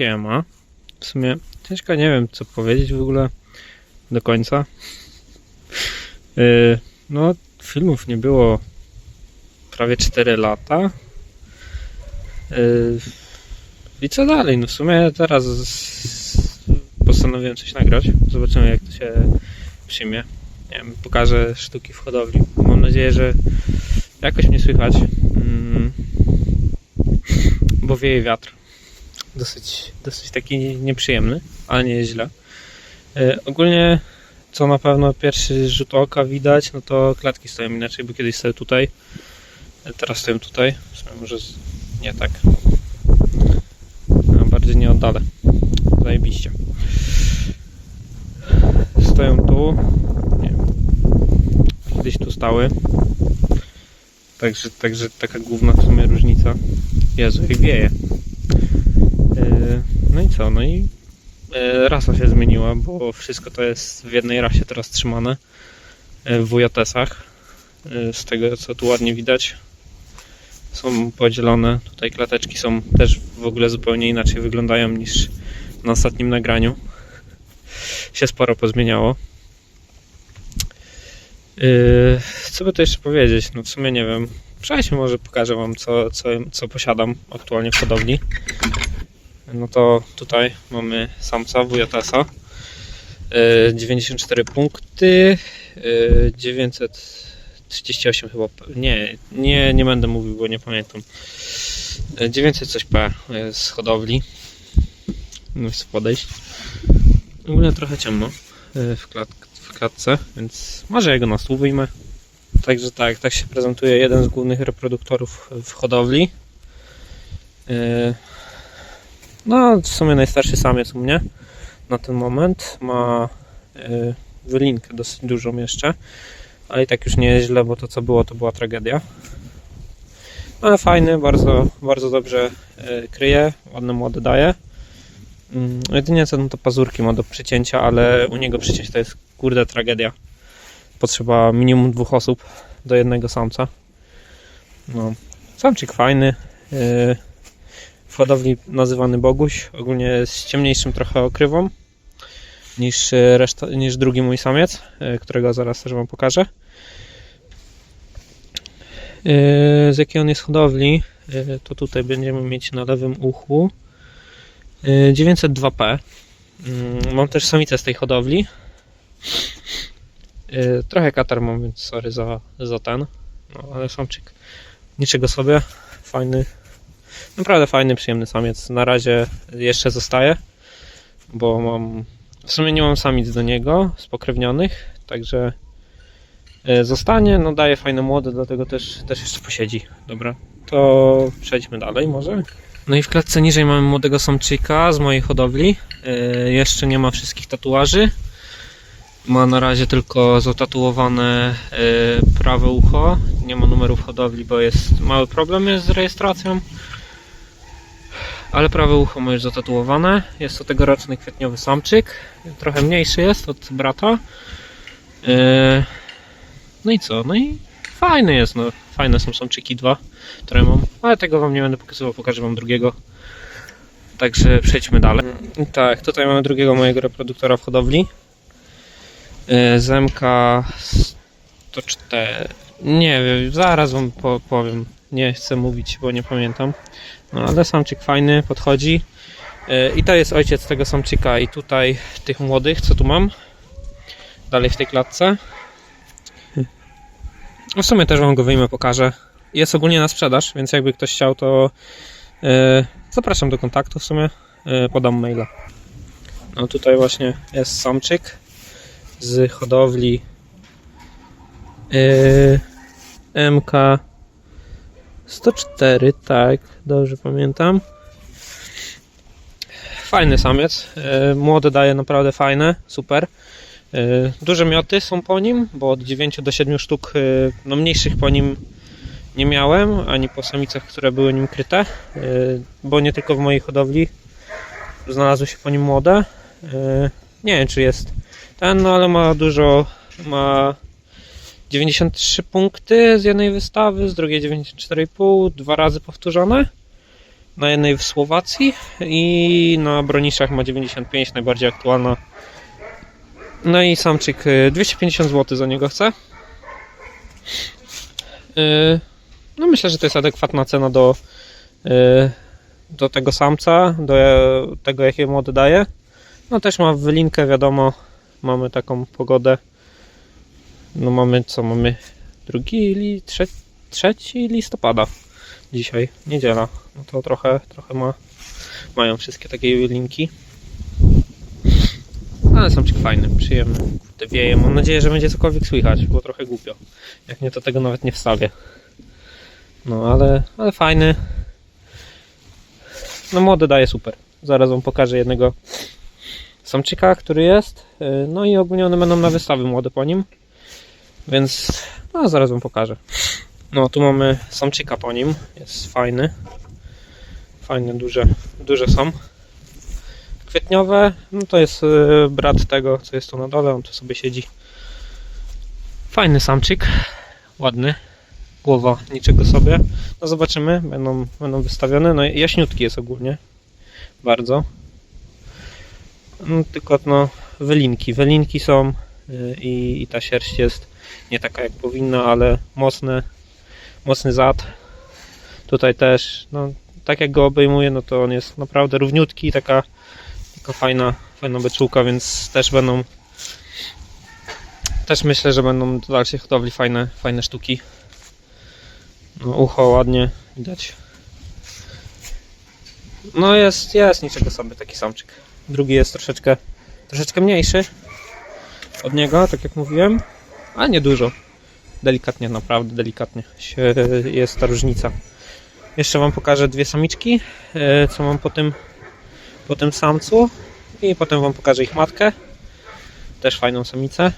siema. W sumie ciężko nie wiem co powiedzieć w ogóle do końca. Yy, no, filmów nie było prawie 4 lata. Yy, I co dalej? No w sumie teraz postanowiłem coś nagrać. Zobaczymy jak to się przyjmie. Nie wiem, pokażę sztuki w hodowli. Mam nadzieję, że jakoś mnie słychać. Mm, bo wieje wiatr. Dosyć, dosyć taki nieprzyjemny, ale nie jest źle. E, ogólnie, co na pewno pierwszy rzut oka widać, no to klatki stoją inaczej, bo kiedyś stoją tutaj. E, teraz stoją tutaj. Może nie tak. A bardziej nie oddalę. Zajebiście. Stoją tu. Nie. Kiedyś tu stały. Także, także taka główna w sumie różnica. Jezu, jak wieje. No i co? No i yy, rasa się zmieniła, bo wszystko to jest w jednej rasie teraz trzymane yy, w WJS-ach. Yy, Z tego co tu ładnie widać są podzielone. Tutaj klateczki są też w ogóle zupełnie inaczej wyglądają niż na ostatnim nagraniu. Się sporo pozmieniało. Co by to jeszcze powiedzieć? No w sumie nie wiem. Przejdźmy może pokażę wam co, co, co posiadam aktualnie w hodowli. No to tutaj mamy samca WJS-a. Yy, 94 punkty. Yy, 938 chyba. Nie, nie, nie będę mówił, bo nie pamiętam. Yy, 900 coś P z hodowli. Nie chcę podejść. Ogólnie trochę ciemno w, klat, w klatce, więc może ja go na stół wyjmę. Także tak, tak się prezentuje jeden z głównych reproduktorów w hodowli. No, w sumie najstarszy samiec u mnie na ten moment. Ma yy, wylinkę dosyć dużą jeszcze, ale i tak już nie jest źle, bo to co było, to była tragedia. No, Ale fajny, bardzo, bardzo dobrze yy, kryje, ładne młode daje. Mm, Jedynie co, no to pazurki ma do przycięcia, ale u niego przycięć to jest kurde tragedia. Potrzeba minimum dwóch osób do jednego samca. No, samczyk fajny. Yy, w hodowli nazywany Boguś. Ogólnie z ciemniejszym trochę okrywą niż, yy, reszta, niż drugi mój samiec, yy, którego zaraz też Wam pokażę. Yy, z jakiej on jest hodowli, to tutaj będziemy mieć na lewym uchu yy, 902P. Yy, Mam też samicę z tej hodowli. Trochę katar mam, więc sorry za, za ten. No, ale samczyk niczego sobie. Fajny. Naprawdę fajny, przyjemny samiec. Na razie jeszcze zostaje, bo mam. W sumie nie mam samic do niego spokrewnionych, także yy, zostanie. No daje fajne młode, dlatego też, też jeszcze posiedzi. Dobra, to przejdźmy dalej może. No i w klatce niżej mamy młodego samczyka z mojej hodowli. Yy, jeszcze nie ma wszystkich tatuaży. Ma na razie tylko zatatuowane y, prawe ucho. Nie ma numerów hodowli, bo jest mały problem z rejestracją. Ale prawe ucho ma już zatatuowane. Jest to tegoroczny kwietniowy samczyk. Trochę mniejszy jest od brata. Y, no i co? No i fajny jest. No. Fajne są samczyki dwa, które mam. Ale tego wam nie będę pokazywał, pokażę wam drugiego. Także przejdźmy dalej. Tak, tutaj mamy drugiego mojego reproduktora w hodowli. Y, ZMK 104. Nie wiem, zaraz wam po, powiem. Nie chcę mówić, bo nie pamiętam. No ale samczyk fajny, podchodzi. Y, I to jest ojciec tego samczyka i tutaj tych młodych, co tu mam. Dalej w tej klatce. No W sumie też wam go wyjmę, pokażę. Jest ogólnie na sprzedaż, więc jakby ktoś chciał, to y, zapraszam do kontaktu w sumie. Y, podam maila. No tutaj właśnie jest samczyk z hodowli MK 104, tak, dobrze pamiętam. Fajny samiec, yy, młody daje naprawdę fajne, super. Yy, duże mioty są po nim, bo od 9 do 7 sztuk, yy, no mniejszych po nim nie miałem, ani po samicach, które były nim kryte, bo nie tylko w mojej hodowli znalazły się po nim młode. Nie wiem, czy jest ten, no ale ma dużo, ma 93 punkty z jednej wystawy, z drugiej 94,5, dwa razy powtórzone. na jednej w Słowacji i na broniszach ma 95, najbardziej aktualna. No i samczyk y, 250 zł za niego chce. Y, No myślę, że to jest adekwatna cena do, y, do tego samca, do tego jakiego młody daje. No też ma wylinkę, wiadomo, mamy taką pogodę. No mamy co, mamy drugi, li, trze, trzeci listopada dzisiaj, niedziela. No to trochę, trochę ma, mają wszystkie takie linki. Ale samczyk fajny, przyjemny. Kurde, wieje. Mam nadzieję, że będzie cokolwiek słychać, było trochę głupio. Jak nie, to tego nawet nie wstawię. No ale, ale fajny. No młody daje super. Zaraz wam pokażę jednego samczyka, który jest. Yy, No i ogólnie one będą na wystawy młode po nim. Więc no, zaraz wam pokażę. No tu mamy samczyka po nim. Jest fajny. Fajne, duże, duże są. Kwietniowe, no to jest yy, brat tego, co jest tu na dole. On tu sobie siedzi. Fajny samczyk. Ładny. Głowa niczego sobie. No zobaczymy, będą, będą wystawione. No jaśniutki jest ogólnie. Bardzo. No, tylko no wylinki. Wylinki są yy, i, i ta sierść jest nie taka jak powinna, ale mocny, mocny zad. Tutaj też, no tak jak go obejmuję, no to on jest naprawdę równiutki, taka, taka fajna, fajna beczułka, więc też będą też myślę, że będą do dalszej hodowli fajne, fajne sztuki. No, ucho ładnie widać. No jest, jest niczego sobie taki samczyk. Drugi jest troszeczkę, troszeczkę mniejszy od niego, tak jak mówiłem, ale nie dużo. Delikatnie, naprawdę delikatnie jest ta różnica. Jeszcze Wam pokażę dwie samiczki, e, co mam po tym, po tym samcu i potem Wam pokażę ich matkę. Też fajną samicę.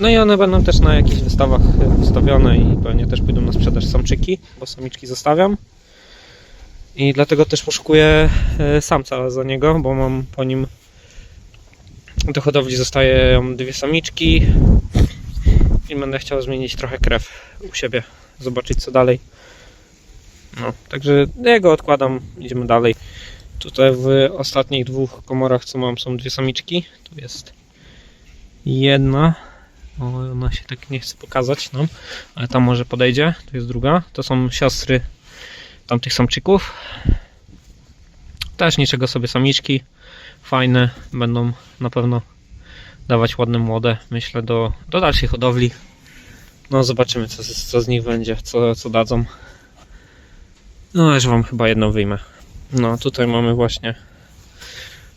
No i one będą też na jakichś wystawach wystawione i pewnie też pójdą na sprzedaż samczyki, bo samiczki zostawiam. I dlatego też poszukuję e, samca za niego, bo mam po nim do hodowli zostają dwie samiczki i będę chciał zmienić trochę krew u siebie, zobaczyć co dalej. No, także ja go odkładam, idziemy dalej. Tutaj w ostatnich dwóch komorach co mam są dwie samiczki. Tu jest jedna. O, ona się tak nie chce pokazać nam, ale tam może podejdzie. Tu jest druga. To są siostry tamtych samczyków. Też niczego sobie samiczki. Fajne. Będą na pewno dawać ładne młode, myślę, do, do dalszej hodowli. No zobaczymy co, co z nich będzie, co, co dadzą. No aż wam chyba jedną wyjmę. No tutaj mamy właśnie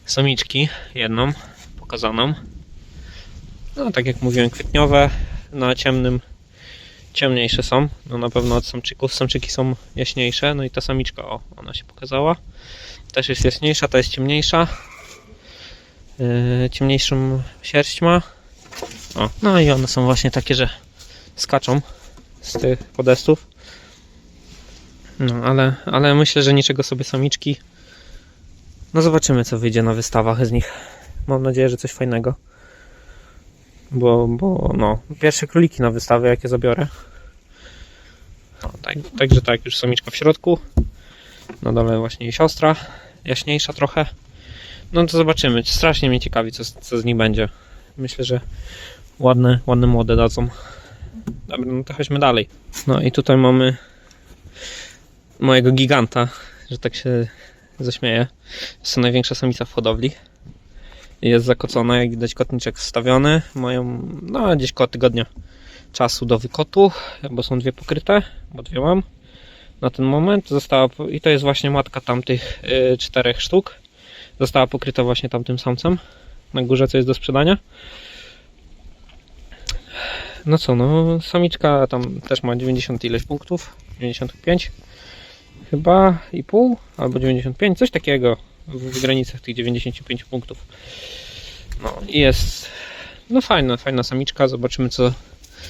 samiczki, jedną pokazaną. No tak jak mówiłem, kwietniowe, na ciemnym ciemniejsze są. No na pewno od samczyków. Samczyki są jaśniejsze, no i ta samiczka, o, ona się pokazała. Też jest jaśniejsza, ta jest ciemniejsza. Yy, ciemniejszą sierść ma. No i one są właśnie takie, że skaczą z tych podestów. No, ale, ale myślę, że niczego sobie samiczki. No zobaczymy, co wyjdzie na wystawach z nich. Mam nadzieję, że coś fajnego. Bo, bo no, pierwsze króliki na wystawę, jakie zabiorę. No, tak, także tak, już samiczka w środku. Na dole właśnie jej siostra, jaśniejsza trochę. No to zobaczymy. Strasznie mnie ciekawi, co, co z nich będzie. Myślę, że ładne, ładne młode dadzą. Dobra, no to chodźmy dalej. No i tutaj mamy mojego giganta, że tak się zaśmieję. Jest to największa samica w hodowli. Jest zakocona, jak widać kotniczek wstawiony. Mają no gdzieś koło tygodnia czasu do wykotu, bo są dwie pokryte, bo dwie mam na ten moment. Została, I to jest właśnie matka tamtych y, czterech sztuk. Została pokryta właśnie tamtym samcem na górze, co jest do sprzedania. No co, no samiczka tam też ma 90 ileś punktów, 95 chyba i pół, albo 95, coś takiego w, granicach tych 95 punktów. No i jest no fajna, fajna samiczka, zobaczymy co,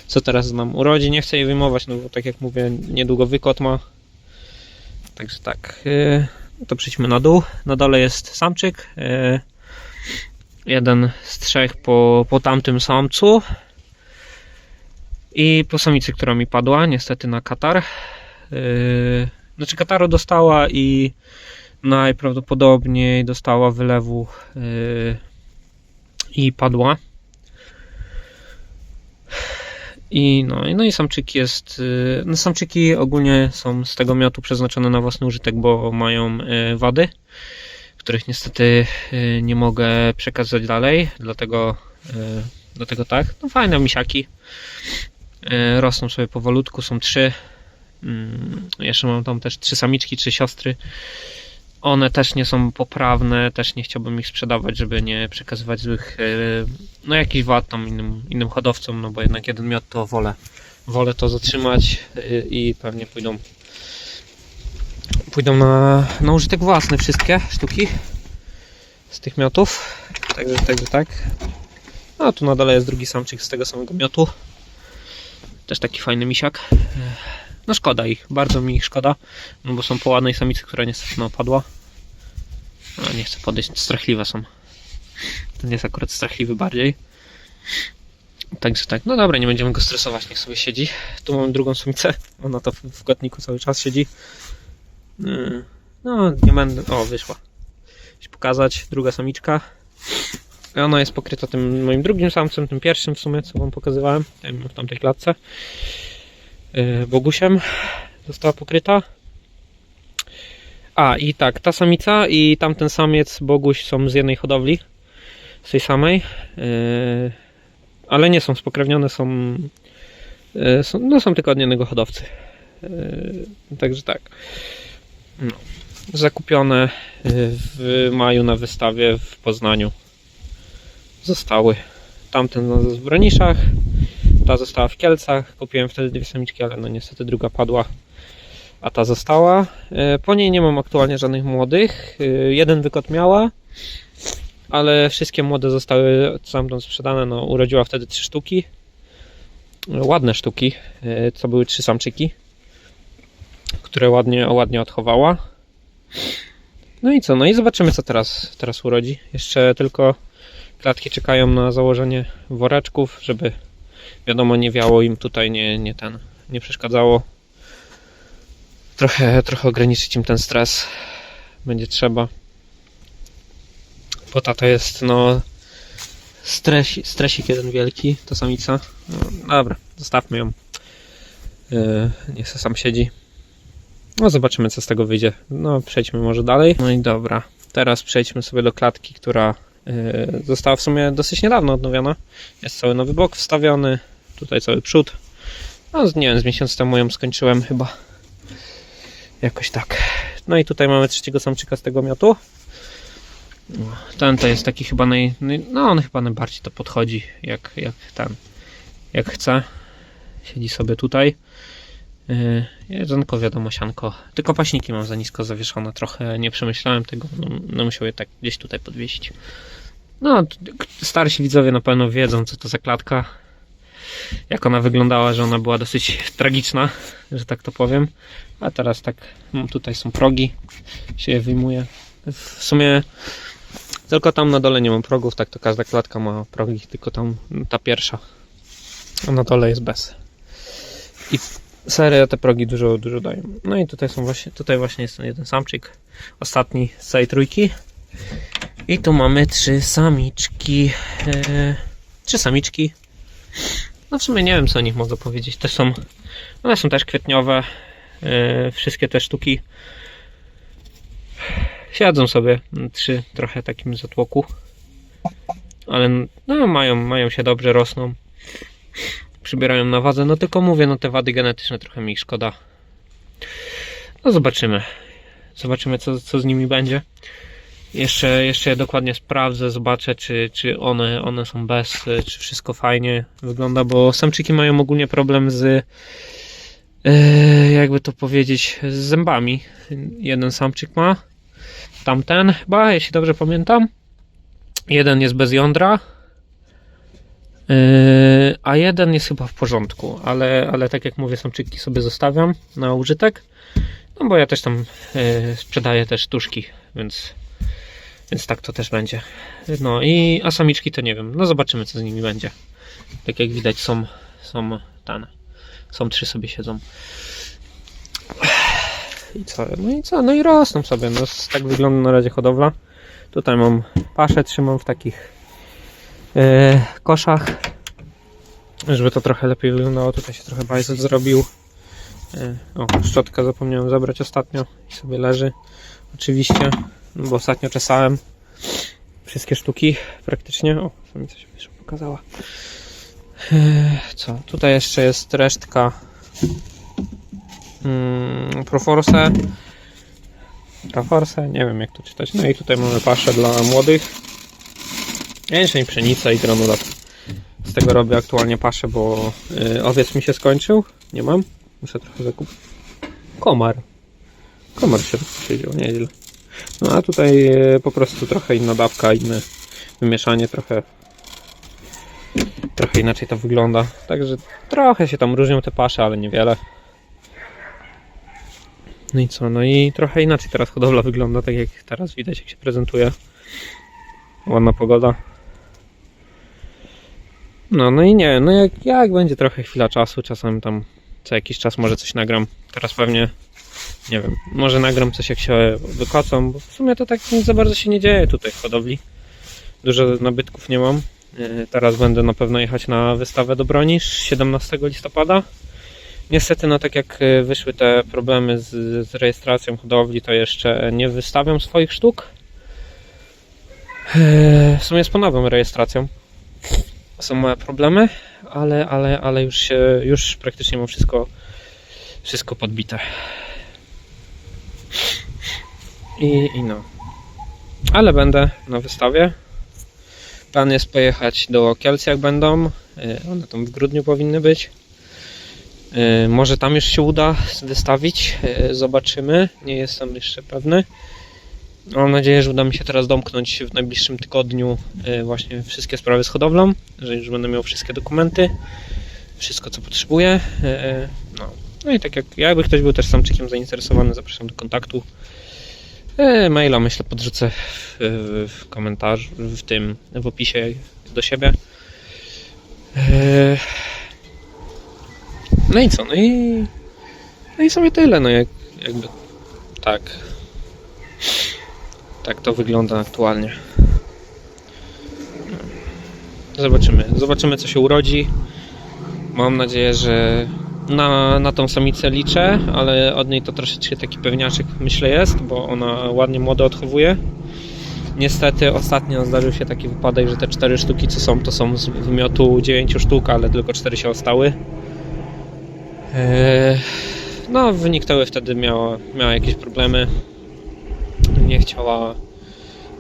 co teraz nam urodzi. Nie chcę jej wyjmować, no bo tak jak mówię, niedługo wykot ma. Także tak, yy, to przejdźmy na dół. Na dole jest samczyk. yy, Jeden z trzech po, po tamtym samcu. I po samicy, która mi padła, niestety na katar. Yy, Znaczy Kataru dostała i najprawdopodobniej dostała wylewu yy, i padła. I no, no i samczyki jest. yy, No samczyki ogólnie są z tego miotu przeznaczone na własny użytek, bo mają yy, wady, których niestety yy, nie mogę przekazać dalej, dlatego, dlatego tak. No fajne misiaki. Rosną sobie powolutku, są trzy. Mm, Jeszcze mam tam też trzy samiczki, trzy siostry. One też nie są poprawne, też nie chciałbym ich sprzedawać, żeby nie przekazywać złych, yy, no jakichś wad tam innym, innym hodowcom, no bo jednak jeden miot to wolę, wolę to zatrzymać yy, i pewnie pójdą pójdą na, na użytek własny wszystkie sztuki z tych miotów. Także, także tak. A tu na dole jest drugi samczyk z tego samego miotu. Też taki fajny misiak. No szkoda ich, bardzo mi ich szkoda, no bo są po ładnej samicy, która niestety no, opadła. No, nie chcę podejść, strachliwe są. Ten jest akurat strachliwy bardziej. Także tak, no dobra, nie będziemy go stresować, niech sobie siedzi. Tu mam drugą samicę, ona to w, kotniku cały czas siedzi. Yy, No, nie będę, o wyszła. Chcę pokazać, druga samiczka. Ona jest pokryta tym moim drugim samcem, tym pierwszym w sumie, co wam pokazywałem, tym w tamtej klatce. Yy, Bogusiem została pokryta. A i tak, ta samica i tamten samiec Boguś są z jednej hodowli, z tej samej, yy, ale nie są spokrewnione, są, yy, są, no są tylko od jednego hodowcy. Także tak. No. Zakupione w maju na wystawie w Poznaniu. Zostały. Tamten w Broniszach, ta została w Kielcach. Kupiłem wtedy dwie samiczki, ale no niestety druga padła, a ta została. E, Po niej nie mam aktualnie żadnych młodych. E, Jeden wykot miała, ale wszystkie młode zostały stamtąd sprzedane. No, urodziła wtedy trzy sztuki. E, Ładne sztuki, co były trzy samczyki, które ładnie, ładnie odchowała. No i co? No i zobaczymy, co teraz, teraz urodzi. Jeszcze tylko klatki czekają na założenie woreczków, żeby wiadomo, nie wiało im tutaj, nie, nie ten, nie przeszkadzało. Trochę, trochę ograniczyć im ten stres będzie trzeba. Bo to jest, no, stres, stresik jeden wielki, to samica. No, dobra, zostawmy ją. Yy, niech se sam siedzi. No, zobaczymy, co z tego wyjdzie. No, przejdźmy może dalej. No i dobra, teraz przejdźmy sobie do klatki, która yy, została w sumie dosyć niedawno odnowiona. Jest cały nowy bok wstawiony, tutaj cały przód. No, nie wiem, z miesiąc temu ją skończyłem chyba. Jakoś tak. No i tutaj mamy trzeciego samczyka z tego miotu. No, Ten to jest taki chyba naj. No on chyba najbardziej to podchodzi, jak, jak ten, jak chce. Siedzi sobie tutaj. Yy, jedzonko wiadomo, sianko. Tylko paśniki mam za nisko zawieszone. Trochę nie przemyślałem tego. No, no musiał je tak gdzieś tutaj podwiesić. No, starsi widzowie na pewno wiedzą, co to za klatka. Jak ona wyglądała, że ona była dosyć tragiczna, że tak to powiem. A teraz tak, mm, tutaj są progi, się je wyjmuje. W sumie tylko tam na dole nie mam progów, tak to każda klatka ma progi, tylko tam ta pierwsza. A na dole jest bez. I serio te progi dużo, dużo dają. No i tutaj są właśnie, tutaj właśnie jest ten jeden samczyk, ostatni z całej trójki. I tu mamy trzy samiczki. E, trzy samiczki. No w sumie nie wiem co o nich mogę powiedzieć. Też są. One są też kwietniowe. E, wszystkie te sztuki. Siedzą sobie trzy trochę takim zatłoku. Ale no, mają, mają się dobrze, rosną. Przybierają na wadze. No tylko mówię, no te wady genetyczne trochę mi ich szkoda. No zobaczymy. Zobaczymy co, co z nimi będzie. Jeszcze, jeszcze je dokładnie sprawdzę, zobaczę, czy, czy one, one są bez, y, czy wszystko fajnie wygląda, bo samczyki mają ogólnie problem z, e, jakby to powiedzieć, z zębami. Jeden samczyk ma, tamten chyba, jeśli dobrze pamiętam. Jeden jest bez jądra, e, a jeden jest chyba w porządku, ale, ale tak jak mówię, samczyki sobie zostawiam na użytek. No bo ja też tam sprzedaję też sztuczki, więc więc tak to też będzie. No i a samiczki to nie wiem. No zobaczymy co z nimi będzie. Tak jak widać są są ten. Są trzy sobie siedzą. i co? No i co? No i rosną sobie. No, tak wygląda na razie hodowla. Tutaj mam paszę, trzymam w takich e, koszach, żeby to trochę lepiej wyglądało. Tutaj się trochę bajzel zrobił. E, o, szczotkę zapomniałem zabrać ostatnio i sobie leży. Oczywiście, no bo ostatnio czesałem wszystkie sztuki praktycznie. O, samica się jeszcze pokazała. E, Co? Tutaj jeszcze jest resztka mm, Proforce. Proforce, nie wiem jak to czytać. No i tutaj mamy paszę dla młodych. Jęczmień, pszenica i granulat. Z tego robię aktualnie paszę, bo y, owiec mi się skończył. Nie mam. Muszę trochę zakupić. Komar. Komar się siedział, nieźle. No a tutaj y, po prostu trochę inna dawka, inne wymieszanie, trochę trochę inaczej to wygląda. Także trochę się tam różnią te pasze, ale niewiele. No i co? No i trochę inaczej teraz hodowla wygląda, tak jak teraz widać, jak się prezentuje. Ładna pogoda. No, no i nie, no jak, jak będzie trochę chwila czasu, czasem tam co jakiś czas może coś nagram. Teraz pewnie, nie wiem, może nagram coś jak się wykocą, bo w sumie to tak za bardzo się nie dzieje tutaj w hodowli. Dużo nabytków nie mam. E, Teraz będę na pewno jechać na wystawę do Bronisz 17 listopada. Niestety, no tak jak e, wyszły te problemy z, z rejestracją hodowli, to jeszcze nie wystawiam swoich sztuk. E, W sumie z ponowną rejestracją są małe problemy, ale, ale, ale już się, już praktycznie mam wszystko, wszystko podbite. I, I no. Ale będę na wystawie. Plan jest pojechać do Kielc jak będą. E, One tam w grudniu powinny być. E, Może tam już się uda wystawić. E, Zobaczymy. Nie jestem jeszcze pewny. Mam nadzieję, że uda mi się teraz domknąć w najbliższym tygodniu właśnie wszystkie sprawy z hodowlą, że już będę miał wszystkie dokumenty, wszystko co potrzebuję. No, no i tak jak jakby ktoś był też samczykiem zainteresowany, zapraszam do kontaktu. E, Maila myślę podrzucę w, w komentarzu, w tym, w opisie do siebie. E, No i co? No i, no i sobie tyle, no jak, jakby tak. Tak to wygląda aktualnie. Zobaczymy. Zobaczymy co się urodzi. Mam nadzieję, że na, na tą samicę liczę, ale od niej to troszeczkę taki pewniaczek myślę jest, bo ona ładnie młode odchowuje. Niestety ostatnio zdarzył się taki wypadek, że te cztery sztuki co są, to są z wymiotu 9 sztuk, ale tylko cztery się ostały. Eee, No, wyniknęły wtedy miała, miała jakieś problemy. Nie chciała,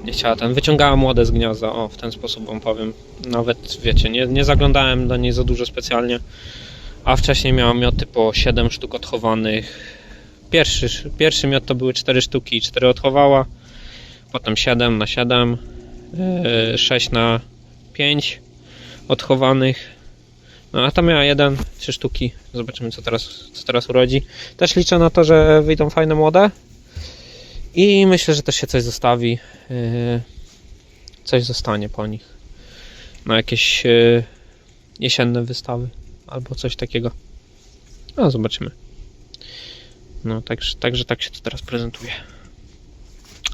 nie chciała ten, wyciągała młode z gniazda, o, w ten sposób wam powiem. Nawet, wiecie, nie, nie zaglądałem do niej za dużo specjalnie, a wcześniej miała mioty po 7 sztuk odchowanych. Pierwszy, pierwszy miot to były 4 sztuki i 4 odchowała, potem 7 na 7, yy, 6 na 5 odchowanych, no a ta miała jeden, trzy sztuki. Zobaczymy co teraz, co teraz urodzi. Też liczę na to, że wyjdą fajne młode. I myślę, że też się coś zostawi. yy, Coś zostanie po nich. Na jakieś yy, jesienne wystawy. Albo coś takiego. No zobaczymy. No także, także tak się to teraz prezentuje.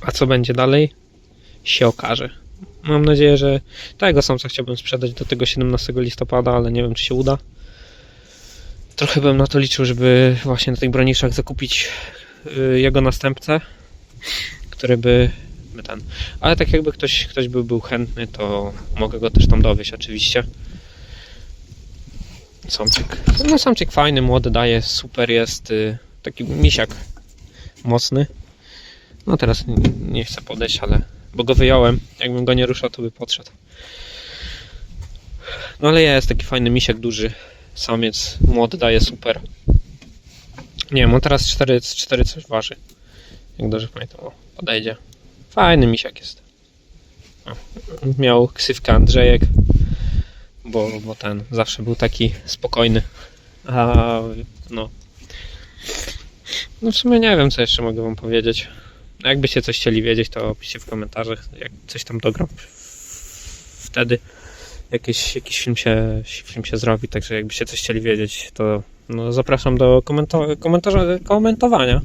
A co będzie dalej? Się okaże. Mam nadzieję, że tego samca chciałbym sprzedać do tego 17 listopada, ale nie wiem czy się uda. Trochę bym na to liczył, żeby właśnie na tych broniszach zakupić y, jego następcę, który by ten. Ale tak jakby ktoś, ktoś by był chętny, to mogę go też tam dowieść oczywiście. Samczyk. No samczyk fajny, młody daje, super jest. y, Taki misiak mocny. No teraz nie, nie chcę podejść, ale bo go wyjąłem. Jakbym go nie ruszał, to by podszedł. No ale jest taki fajny misiek duży. Samiec młody daje super. Nie wiem, on teraz 4, 4 coś waży. Jak dobrze pamiętam, o, podejdzie. Fajny misiak jest. O, miał ksywkę Andrzejek, bo, bo ten zawsze był taki spokojny. A no. No w sumie nie wiem, co jeszcze mogę wam powiedzieć. Jakbyście coś chcieli wiedzieć, to piszcie w komentarzach, jak coś tam dogram wtedy. Jakiś, jakiś film, się, film się zrobi, także jakbyście coś chcieli wiedzieć, to no, zapraszam do komentowania.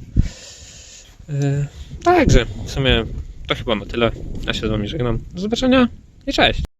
Yy, Także w sumie to chyba na tyle. Ja się z wami żegnam. Do zobaczenia i cześć!